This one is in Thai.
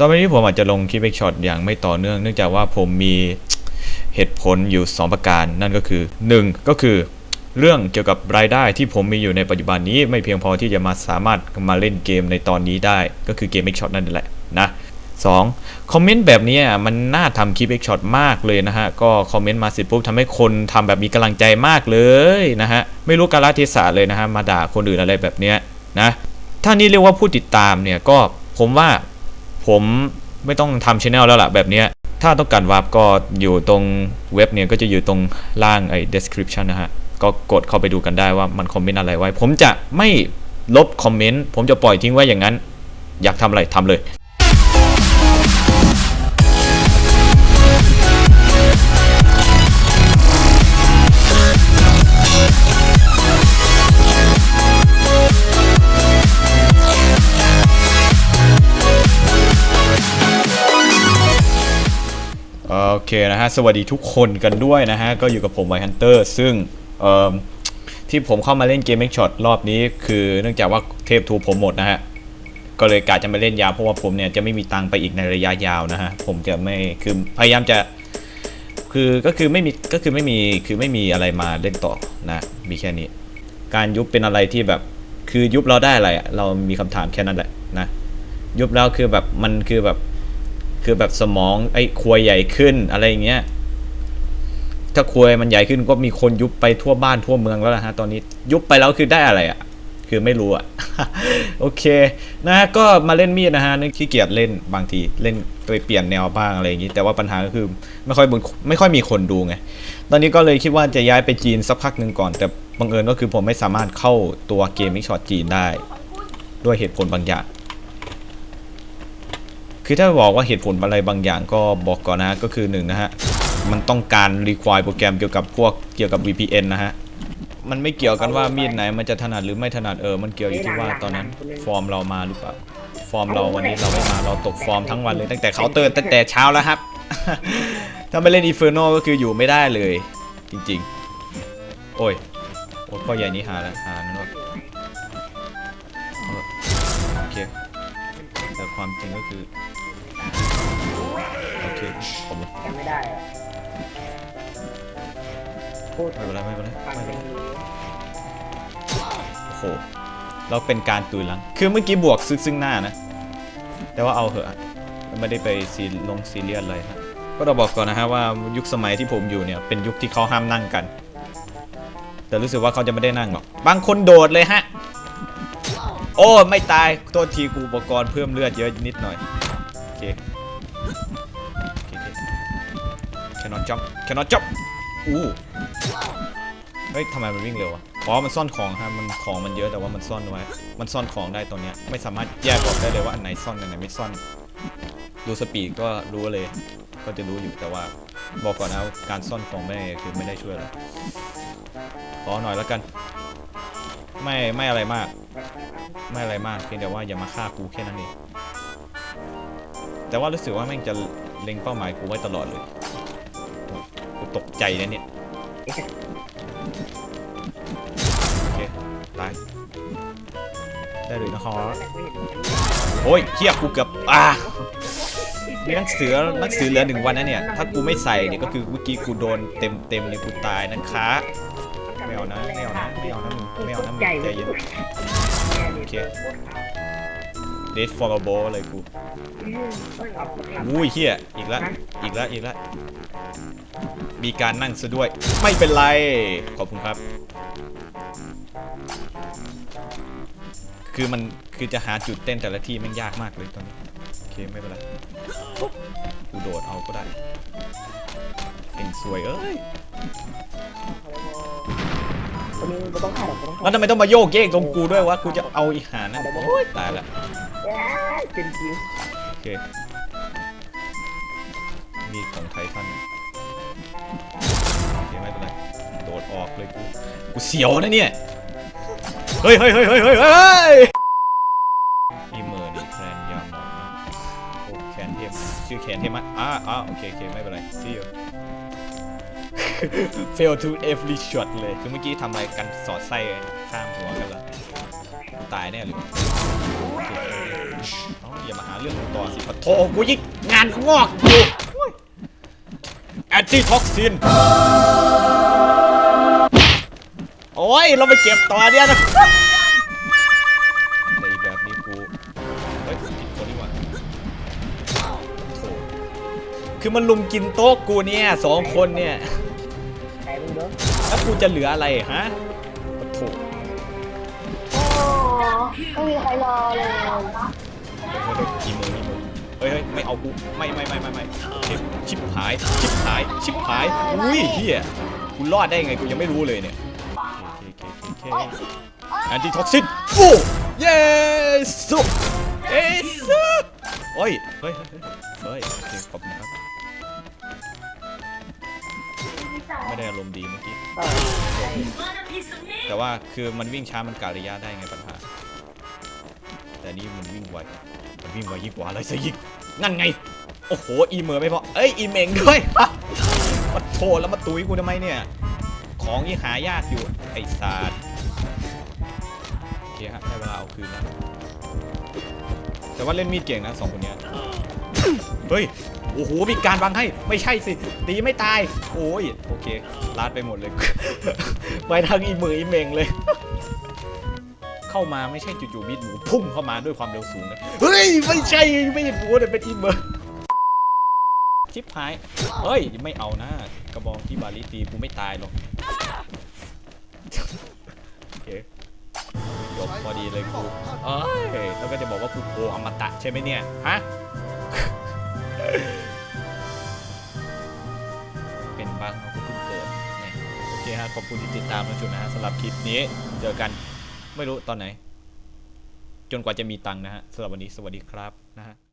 ตอนนี้ผมอาจจะลงคลิปเอ็กช็อตอย่างไม่ต่อเนื่อง เนื่องจากว่าผมมีเหตุผลอยู่ 2 ประการ นั่นก็คือ 1 ก็คือเรื่องเกี่ยวกับรายได้ที่ผมมีอยู่ในปัจจุบันนี้ไม่เพียงพอที่จะมาสามารถมาเล่นเกมในตอนนี้ได้ ก็คือเกม X Shot นั่นแหละนะ 2. คอมเมนต์แบบนี้มันน่าทำคลิป X Shot มากเลยนะฮะ ก็คอมเมนต์มาเสร็จปุ๊บทำให้คนทำแบบมีกำลังใจมากเลยนะฮะ ไม่รู้กาลเทศะเลยนะฮะ มาด่าคนอื่นอะไรแบบเนี้ยนะ ถ้านี่เรียกว่าผู้ติดตามเนี่ยก็ผมว่า ผมไม่ต้องทำช anel แล้วล่ะแบบนี้ถ้าต้องการวาร์ปก็อยู่ตรงเว็บเนี่ยก็จะอยู่ตรงล่างไอ้ description นะฮะ ก็กดเข้าไปดูกันได้ว่ามันคอมเมนต์อะไรไว้ ผมจะไม่ลบคอมเมนต์ ผมจะปล่อยทิ้งไว้อย่างนั้น อยากทำอะไรทำเลย เคนะฮะ สวัสดีทุกคนกันด้วยนะฮะ ก็อยู่กับผมไวฮันเตอร์ซึ่งที่ผมเข้ามาเล่นเกม X Shot รอบนี้ คือเนื่องจากว่าเทพทูผมหมดนะฮะ ก็เลยกะจะมาเล่นยาวเพราะว่าผมเนี่ยจะไม่มีตังไปอีกในระยะยาวนะฮะ ผมจะไม่คือพยายามจะคือก็คือไม่มีก็คือไม่มีคือไม่มีอะไรมาเล่นต่อนะมีแค่นี้ การยุบเป็นอะไรที่แบบคือยุบเราได้อะไรเรามีคำถามแค่นั้นแหละนะยุบแล้วคือแบบมันคือแบบ คือแบบสมองไอ้ควยใหญ่ขึ้นอะไรอย่างเงี้ยถ้าควยมันใหญ่ขึ้นก็มีคนยุบไปทั่วบ้านทั่วเมืองแล้วนะฮะตอนนี้ยุบไปแล้วคือได้อะไรอะ่ะคือไม่รู้อะ่ะโอเคนะฮะก็มาเล่นมีดนะฮะนึกขี้เกียจเล่นบางทีเล่นไปเปลี่ยนแนวบ้างอะไรอย่างงี้ แต่ว่าปัญหาก็คือไม่ค่อยไม่ค่อยมีคนดูไง ตอนนี้ก็เลยคิดว่าจะย้ายไปจีนสักพักหนึ่งก่อน แต่บังเอิญก็คือผมไม่สามารถเข้าตัวเกมมิกช็อตจีนได้ ด้วยเหตุผลบางอย่าง คือถ้าบอกว่าเหตุผลอะไรบางอย่างก็บอกก่อนนะก็คือหนึ่งนะฮะมันต้องการรีควายโปรแกรมเกี่ยวกับพวกเกี่ยวกับ VPN นะฮะมันไม่เกี่ยวกันว่ามีดไหนมันจะถนัดหรือไม่ถนัดเออ มันเกี่ยวอยู่ที่ว่าตอนนั้นฟอร์มเรามาหรือเปล่าฟอร์มเราวันนี้เราไม่มาเราตกฟอร์มทั้งวันเลยตั้งแต่เคาเตือร์ตั้งแต่เช้าแล้วครับ ถ้าไม่เล่นอีเฟอร์โนก็คืออยู่ไม่ได้เลย จริง ๆ โอ้ยโอ้พ่อใหญ่นี้หาแล้วหานั่นว่าโอเคแต่ความจริงก็คือ โอเคผมจำไม่ได้อะพูดไม่เป็นไรไม่เป็นไรฟังไม่เพเป็นไรลงนี้โอ้โหเราเป็นการตุยหลัง คือเมื่อกี้บวกซึ่งซึ่งหน้านะ แต่ว่าเอาเหอะไม่ได้ไปซีลงซีเรียสเลยครับก็เราบอกก่อนนะฮะว่ายุคสมัยที่ผมอยู่เนี่ยเป็นยุคที่เขาห้ามนั่งกัน แต่รู้สึกว่าเขาจะไม่ได้นั่งหรอก บางคนโดดเลยฮะ โอ้ ไม่ตาย โทษทีกูอุปกรณ์เพิ่มเลือดเยอะนิดหน่อย โอเค cannot jump cannot jump อู้เฮ้ยทำไมมันวิ่งเร็วอะอ๋อมันซ่อนของฮะมันของมันเยอะแต่ว่ามันซ่อนไว้ มันซ่อนของได้ตอนเนี้ยไม่สามารถแยกออกได้เลยว่าอันไหนซ่อนอันไหนไม่ซ่อนดูสปีดก็รู้เลย ก็จะรู้อยู่แต่ว่า บอกก่อนนะการซ่อนของไม่คือไม่ได้ช่วยอะไรขอหน่อยแล้วกัน ไม่ไม่อะไรมาก ไม่อะไรมากเพียงแต่ว่าอย่ามาฆ่ากูแค่นั้นเองแต่ว่ารู้สึกว่าแม่งจะเล็งเป้าหมายกูไว้ตลอดเลย ตกใจนะเนี่ยโอเคตายได้เลยนะครับโอ้ยเฮียกูเกือบอ่ามีนังสือนังสือเหลือหนึ่งวันนะเนี่ย ถ้ากูไม่ใส่เนี่ยก็คือเมื่อกี้กูโดนเต็มเต็มเลยกูตายนะคะไม่เอานะไม่เอานะไม่เอานะมึงไม่เอานะมึงใหญ่ใจเย็นโอเค เดทฟอร์บอเลยกูอุ้ยเฮียอีกแล้วอีกแล้วอีกแล้วมีการนั่งซะด้วย ไม่เป็นไร ขอบคุณครับ คือมันคือจะหาจุดเต้นแต่ละที่แมันยากมากเลยตอนนี้ โอเค ไม่เป็นไรกูโดดเอาก็ได้เก่งสวยเอ้ยคนนี้ไม่ต้องถ่ายหรอกไม่ต้องถ่ายแล้วทำไมต้องมาโยกเยกตรงกูด้วยวะ กูจะเอาอีหานั่นโอ้ยตายละ เอ้ยเป็นจริงโอเค มีของไททันโอเคไม่เป็นไร โดดออกเลยกู กูเสียวนะเนี่ย เฮ้ยเฮ้ยเฮ้ยเฮ้ยเฮ้ยเฮ้ยอีเมอร์นี่แทนยาหมองนะโอ้แขนเทพชื่อแขนเทพมะอ่าอ่าโอเคโอเคไม่เป็นไร see you fail to every shot เลย คือเมื่อกี้ทำอะไรกันสอดไส้ข้ามหัวกันแล้วตายแน่เลย เอาอย่ามาหาเรื่องต่อสิปะโถกูยิ่งงานงอกอยู่แอนตี้ท็อกซิน โอ้ย เราไปเก็บต่อเนี่ยนะในแบบนี้กูเฮ้ยผิดคนนี่หว่าโถคือมันลุมกินโต๊ะกูเนี่ยสองคนเนี่ย ใครมึงเด้อแล้วกูจะเหลืออะไรฮะโถ โอ้ไม่มีใครรอเลย เฮ้ยเฮ้ยกี่มือนี่มือเฮ้ยเฮ้ยไม่เอากูไม่ไม่ไม่ไม่ไม่ชิบหายชิบหายชิบหายอุ้ยเฮียกูรอดได้ไงกูยังไม่รู้เลยเนี่ยเคแอนตี้ท็อกซินฟูเย้สุเอสุโอ้ยเฮ้ยเฮ้ยเฮ้ยโอเคขอบคุณครับไม่ได้อารมณ์ดีเมื่อกี้ แต่ว่าคือมันวิ่งช้ามันกะระยะได้ไงปัญหา แต่นี่มันวิ่งไวมันวิ่งไวยิ่งกว่าอะไรซะยิ่งนั่นไง โอ้โห อีเมอร์ไม่พอ เอ้ย อีเมงด้วยมาโทษแล้วมาตุยกูทำไมเนี่ย ของยี่หายากอยู่ ไอ้สารโอเคฮะได้เวลาเอาคืนแล้วแต่ว่าเล่นมีดเก่งนะสองคนเนี้ย เฮ้ย โอ้โห มีการวางให้ ไม่ใช่สิ ตีไม่ตาย โอ้ย โอเค ลาดไปหมดเลย ไปทางอีมืออีเมงเลย เข้ามาไม่ใช่จู่ๆมีดหมูพุ่งเข้ามาด้วยความเร็วสูงนะเฮ้ยไม่ใช่ไม่ใช่หมูแต่เป็นอีเมอร์ชิปหายเฮ้ยไม่เอานะกระบองที่บาลีตีกูไม่ตายหรอกโอเคจบพอดีเลยกูเอ้ยแล้วก็จะบอกว่ากูโกอมตะใช่ไหมเนี่ยฮะเป็นบั๊กเนาะกูเพิ่งเกิดเนี่ยโอเคฮะขอบคุณที่ติดตามนะจุนะฮะสำหรับคลิปนี้เจอกัน ไม่รู้ตอนไหน จนกว่าจะมีตังค์นะฮะสำหรับวันนี้สวัสดีครับนะฮะ